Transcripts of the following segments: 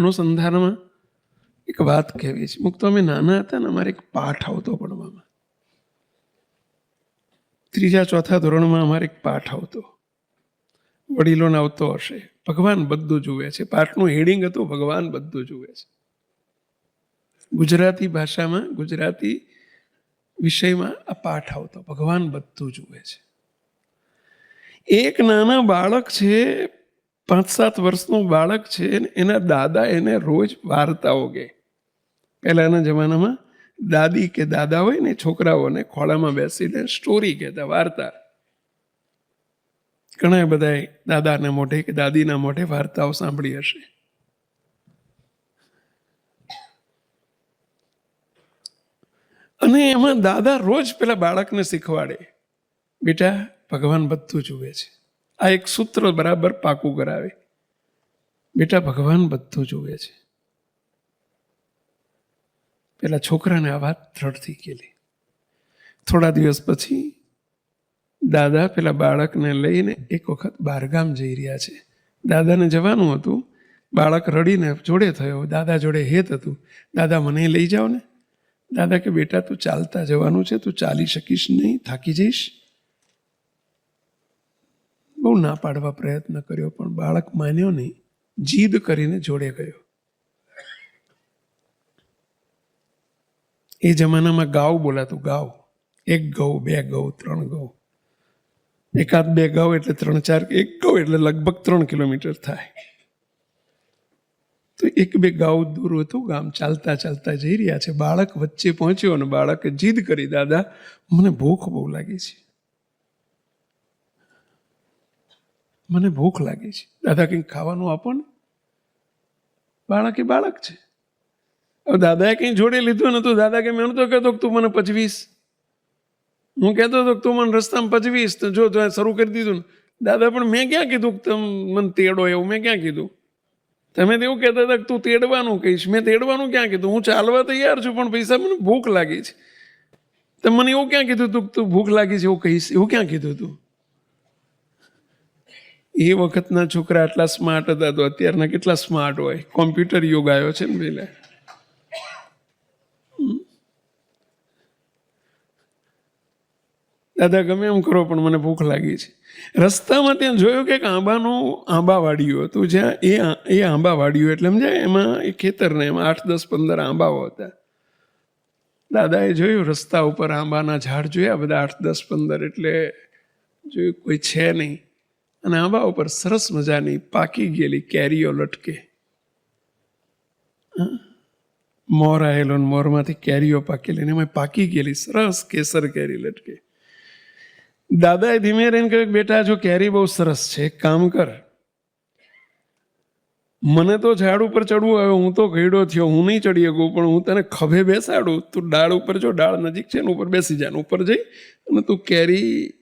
અનુસંધાનમાં એક વાત કહેવી છે. મુક્તો અમે નાના હતા ને, અમારે એક પાઠ આવતો ભણવામાં. ત્રીજા, ચોથા ધોરણમાં અમારે એક પાઠ આવતો. વડીલોને આવતો હશે. ભગવાન બધું જુએ છે. પાઠનું હેડિંગ હતું, ભગવાન બધું જુએ છે. ગુજરાતી ભાષામાં, ગુજરાતી વિષયમાં આ પાઠ આવતો. ભગવાન બધું જુએ છે. એક નાના બાળક છે પાંચ સાત વર્ષનું બાળક છે એના દાદા એને રોજ વાર્તાઓ કહે. પહેલાંના જમાનામાં દાદી કે દાદા હોય ને, છોકરાઓને ખોળામાં બેસીને સ્ટોરી કહેતા, વાર્તા. ઘણા બધા દાદાના મોઢે કે દાદીના મોઢે વાર્તાઓ સાંભળી હશે. અને એમાં દાદા રોજ પેલા બાળકને શીખવાડે. બેટા, ભગવાન બધું જુએ છે. આ એક સૂત્ર બરાબર પાકું કરાવે. બેટા, ભગવાન બધું જુએ છે. પેલા છોકરાને આ વાત દ્રઢથી કેલી થોડા દિવસ પછી દાદા પેલા બાળકને લઈને એક વખત બહારગામ જઈ રહ્યા છે. દાદાને જવાનું હતું. બાળક રડીને જોડે થયો. દાદા જોડે હેત હતું. દાદા, મને લઈ જાઓ ને દાદા કે, બેટા, તું ચાલતા જવાનું છે. તું ચાલી શકીશ નહીં. થાકી જઈશ. બહુ ના પાડવા પ્રયત્ન કર્યો, પણ બાળક માન્યો નહીં. જીદ કરીને જોડે ગયો. એ જમાનામાં ગાઉ બોલાતું ગાવ એક ગૌ, બે ગૌ, ત્રણ ગૌ. એકાદ બે ગૌ એટલે ત્રણ ચાર, એક ગૌ એટલે લગભગ ત્રણ કિલોમીટર થાય. તો એક બે ગાઉ દૂર હતું, ગામ ચાલતા ચાલતા જઈ રહ્યા છે. બાળક વચ્ચે પહોંચ્યો અને બાળકે જીદ કરી, દાદા, મને ભૂખ બહુ લાગી છે. મને ભૂખ લાગી છે. દાદા કંઈક ખાવાનું આપો ને. બાળક એ બાળક છે. હવે દાદાએ કંઈ જોડે લીધું ને તો દાદા કે, મેં તો કહેતો તું મને પચવીશ હું કહેતો હતો તું મને રસ્તામાં પચવીશ તો જો શરૂ કરી દીધું ને. દાદા, પણ મેં ક્યાં કીધું કે તમે, મને તેડો એવું મેં ક્યાં કીધું? તમે તો એવું કહેતા હતા કે તું તેડવાનું કહીશ. મેં તેડવાનું ક્યાં કીધું? હું ચાલવા તૈયાર છું, પણ પૈસા મને ભૂખ લાગી છે. તમે મને એવું ક્યાં કીધું તું કે તું ભૂખ લાગી છે એવું કહીશ? એવું ક્યાં કીધું તું? એ વખતના છોકરા આટલા સ્માર્ટ હતા તો અત્યારના કેટલા સ્માર્ટ હોય? કોમ્પ્યુટર યુગ આવ્યો છે ને પેલા દાદા, ગમે એમ કરો, પણ મને ભૂખ લાગી છે. રસ્તામાં ત્યાં જોયું કે એક આંબાનું આંબા વાડિયું હતું, જ્યાં એ એ આંબા વાડ્યું એટલે સમજાય? એમાં એ ખેતરને એમાં આઠ, દસ, પંદર આંબાઓ હતા. દાદાએ જોયું રસ્તા ઉપર આંબાના ઝાડ જોયા? બધા આઠ, દસ, પંદર એટલે જોયું કોઈ છે નહીં. અને આંબા ઉપર સરસ મજાની પાકી ગયેલી કેરીઓ લટકે? મોર આવેલો મોરમાંથી કેરીઓ પાકેલી ને એમાં પાકી ગયેલી સરસ કેસર કેરી લટકે. દાદાએ ધીમે રહીને કહ્યું બેટા, જો કેરી બહુ સરસ છે, એક કામ કર. મને તો ઝાડ ઉપર ચડવું હવે હું તો ઘડ્યો થયો, હું નહીં ચડી શકું, પણ હું તને ખભે બેસાડું. તું ડાળ ઉપર જો, ડાળ નજીક છે ને, ઉપર બેસી જા ઉપર જઈ અને તું કેરી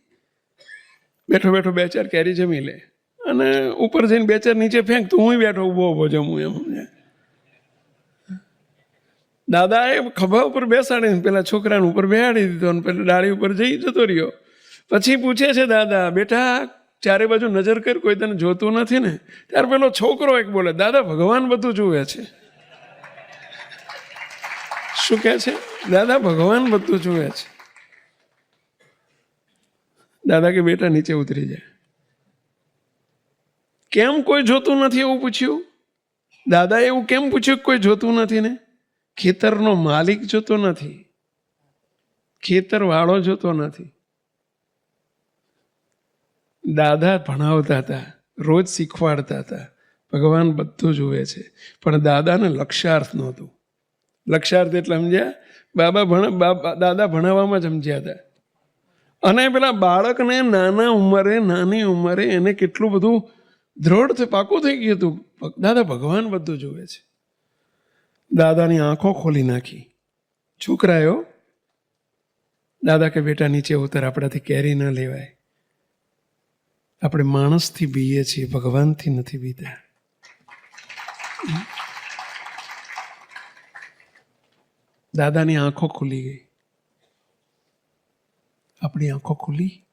બેઠો બેઠો બે ચાર કેરી જમી લે. અને ઉપર જઈને બે ચાર નીચે ફેંક તો હું બેઠો ઊભો ઊભો જમું એમ? દાદાએ ખભા ઉપર બેસાડીને પેલા છોકરાને ઉપર બેહાડી દીધો અને પેલા ડાળી ઉપર જઈ જતો રહ્યો. પછી પૂછે છે, દાદા, બેટા, ચારે બાજુ નજર કર, કોઈ તને જોતું નથી ને? ત્યારે પેલો છોકરો એક બોલે, દાદા, ભગવાન બધું જુએ છે. શું કહે છે? દાદા, ભગવાન બધું જુએ છે. દાદા કે બેટા નીચે ઉતરી જાય. કેમ કોઈ જોતું નથી એવું પૂછ્યું? દાદા એવું કેમ પૂછ્યું કોઈ જોતું નથી ને? ખેતરનો માલિક જોતો નથી. ખેતર વાળો જોતો નથી. દાદા ભણાવતા હતા, રોજ શીખવાડતા હતા. ભગવાન બધું જુએ છે. પણ દાદાને લક્ષ્યાર્થ નહોતું. લક્ષ્યાર્થ એટલે સમજ્યા? બાબા ભણ દાદા ભણાવવામાં જ સમજ્યા હતા. અને પેલા બાળકને નાના ઉંમરે, નાની ઉંમરે એને કેટલું બધું દ્રઢ પાકું થઈ ગયું હતું. દાદા ભગવાન બધું જુએ છે. દાદાની આંખો ખોલી નાખી. છોકરાયો દાદા કે, બેટા, નીચે ઉતર, આપણાથી કેરી ન લેવાય. આપણે માણસથી બીએ છીએ, ભગવાનથી નથી બીતા. દાદાની આંખો ખુલી ગઈ. આપણી આંખો ખુલી